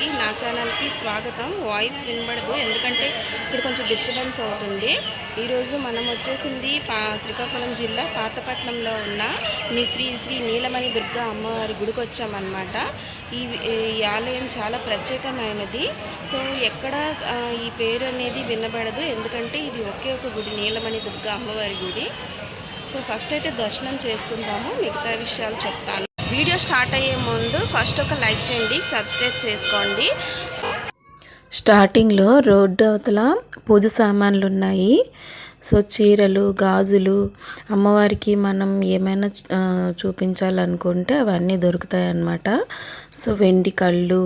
అందరికీ నా ఛానల్కి స్వాగతం. వాయిస్ వినబడదు ఎందుకంటే ఇక్కడ కొంచెం డిస్టర్బెన్స్ అవుతుంది. ఈరోజు మనం వచ్చేసింది పా శ్రీకాకుళం జిల్లా పాతపట్నంలో ఉన్న మీ శ్రీ శ్రీ నీలమణి దుర్గా అమ్మవారి గుడికి వచ్చామన్నమాట. ఈ ఈ ఆలయం చాలా ప్రత్యేకమైనది. సో ఎక్కడ ఈ పేరు అనేది వినబడదు ఎందుకంటే ఇది ఒకే ఒక గుడి నీలమణి దుర్గా అమ్మవారి గుడి. సో ఫస్ట్ అయితే దర్శనం చేసుకుందాము మిగతా విషయాలు చెప్తాను. వీడియో స్టార్ట్ అయ్యే ముందు ఫస్ట్ ఒక లైక్ చేయండి సబ్స్క్రైబ్ చేసుకోండి. స్టార్టింగ్లో రోడ్డు అవతల పూజ సామాన్లు ఉన్నాయి సో చీరలు గాజులు అమ్మవారికి మనం ఏమైనా చూపించాలనుకుంటే అవన్నీ దొరుకుతాయి అన్నమాట సో వెండి కళ్ళు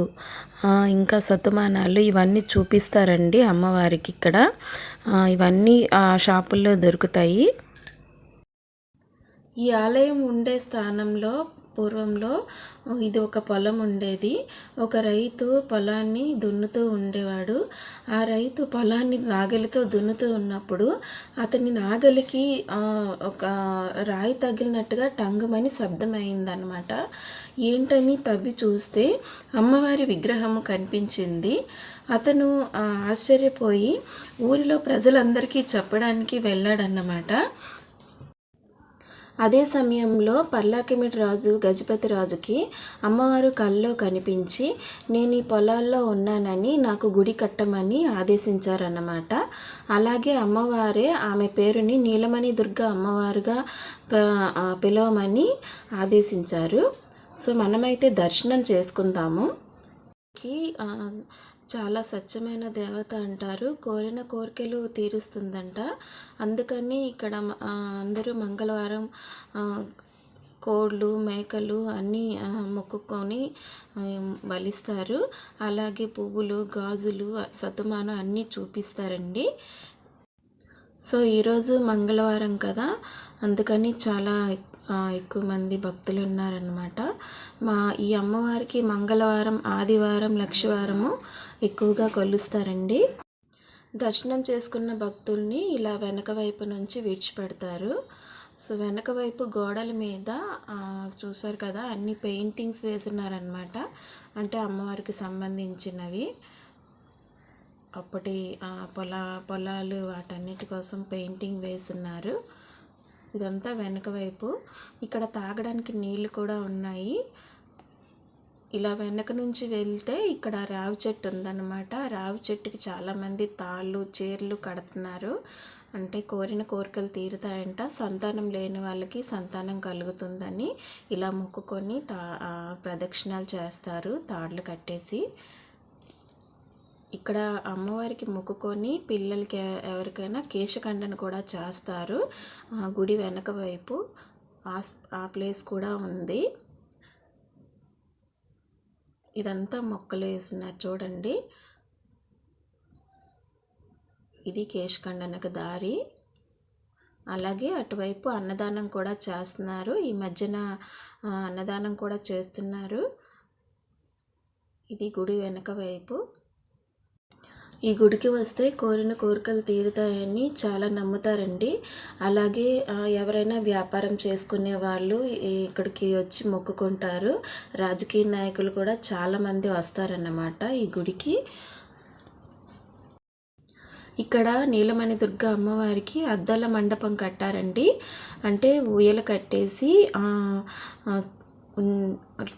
ఇంకా సతమానాలు ఇవన్నీ చూపిస్తారండి అమ్మవారికి ఇక్కడ. ఇవన్నీ ఆ షాపుల్లో దొరుకుతాయి. ఈ ఆలయం ఉండే స్థానంలో పూర్వంలో ఇది ఒక పొలం ఉండేది. ఒక రైతు పొలాన్ని దున్నుతూ ఉండేవాడు. ఆ రైతు పొలాన్ని నాగలితో దున్నుతూ ఉన్నప్పుడు అతని నాగలికి ఒక రాయి తగిలినట్టుగా టంగుమని శబ్దం అయిందనమాట ఏంటని తవ్వి చూస్తే అమ్మవారి విగ్రహము కనిపించింది. అతను ఆశ్చర్యపోయి ఊరిలో ప్రజలందరికీ చెప్పడానికి వెళ్ళాడన్నమాట. అదే సమయంలో పల్లాకిమిటి రాజు గజపతి రాజుకి అమ్మవారు కల్లో కనిపించి నేను ఈ పొలాల్లో ఉన్నానని నాకు గుడి కట్టమని ఆదేశించారన్నమాట. అలాగే అమ్మవారే ఆమె పేరుని నీలమణి దుర్గ అమ్మవారుగా పిలవమని ఆదేశించారు. సో మనమైతే దర్శనం చేసుకుందాము. కి చాలా స్వచ్ఛమైన దేవత అంటారు. కోరిన కోరికలు తీరుస్తుందంట. అందుకని ఇక్కడ అందరూ మంగళవారం కోళ్ళు మేకలు అన్నీ మొక్కుకొని బలిస్తారు అలాగే పువ్వులు గాజులు సతుమానం అన్నీ చూపిస్తారండి. సో ఈరోజు మంగళవారం కదా. అందుకని చాలా ఎక్కువ మంది భక్తులు ఉన్నారనమాట మా ఈ అమ్మవారికి మంగళవారం ఆదివారం లక్షవారము ఎక్కువగా కొలుస్తారండి. దర్శనం చేసుకున్న భక్తుల్ని ఇలా వెనక వైపు నుంచి విడిచిపెడతారు. సో వెనక వైపు గోడల మీద చూసారు కదా అన్ని పెయింటింగ్స్ వేసున్నారనమాట అంటే అమ్మవారికి సంబంధించినవి. అప్పటి పొలా పొలాలు వాటన్నిటి కోసం పెయింటింగ్ వేసున్నారు ఇదంతా వెనక వైపు. ఇక్కడ తాగడానికి నీళ్ళు కూడా ఉన్నాయి. ఇలా వెనక నుంచి వెళ్తే ఇక్కడ రావి చెట్టు ఉందన్నమాట. రావి చెట్టుకి చాలామంది తాళ్ళు చీరలు కడుతున్నారు. అంటే కోరిన కోరికలు తీరుతాయంట. సంతానం లేని వాళ్ళకి సంతానం కలుగుతుందని ఇలా మొక్కుకొని తా ప్రదక్షిణాలు చేస్తారు తాళ్ళు కట్టేసి. ఇక్కడ అమ్మవారికి మొక్కుకొని పిల్లలకి ఎవరికైనా కేశఖండన కూడా చేస్తారు. గుడి వెనక వైపు ఆ ప్లేస్ కూడా ఉంది. ఇదంతా మొక్కలు వేస్తున్నారు చూడండి. ఇది కేశఖండనకు దారి. అలాగే అటువైపు అన్నదానం కూడా చేస్తున్నారు. ఈ మధ్యన అన్నదానం కూడా చేస్తున్నారు. ఇది గుడి వెనక వైపు. ఈ గుడికి వస్తే కోరిన కోరికలు తీరుతాయని చాలా నమ్ముతారండి. అలాగే ఎవరైనా వ్యాపారం చేసుకునే వాళ్ళు ఇక్కడికి వచ్చి మొక్కుకుంటారు. రాజకీయ నాయకులు కూడా చాలామంది వస్తారన్నమాట ఈ గుడికి. ఇక్కడ నీలమణి దుర్గ అమ్మవారికి అద్దాల మండపం కట్టారండి. అంటే ఊయల కట్టేసి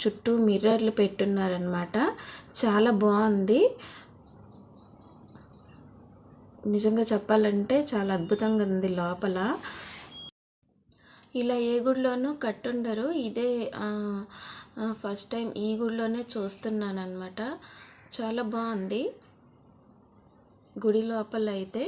చుట్టూ మిర్రర్లు పెట్టున్నారనమాట చాలా బాగుంది. నిజంగా చెప్పాలంటే చాలా అద్భుతంగా ఉంది లోపల. ఇలా ఏ గుడిలోనూ కట్టుండరు. ఇదే ఫస్ట్ టైం ఈ గుడిలోనే చూస్తున్నాను అనమాట చాలా బాగుంది. గుడి లోపల అయితే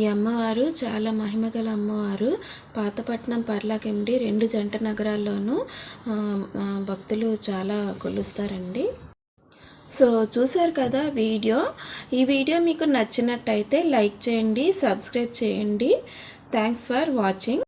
ఈ అమ్మవారు చాలా మహిమగల అమ్మవారు. పాతపట్నం పర్లాకిండి రెండు జంట నగరాల్లోనూ భక్తులు చాలా కొలుస్తారండి. సో చూసారు కదా వీడియో? ఈ వీడియో మీకు నచ్చినట్టయితే లైక్ చేయండి సబ్స్క్రైబ్ చేయండి. Thanks for watching.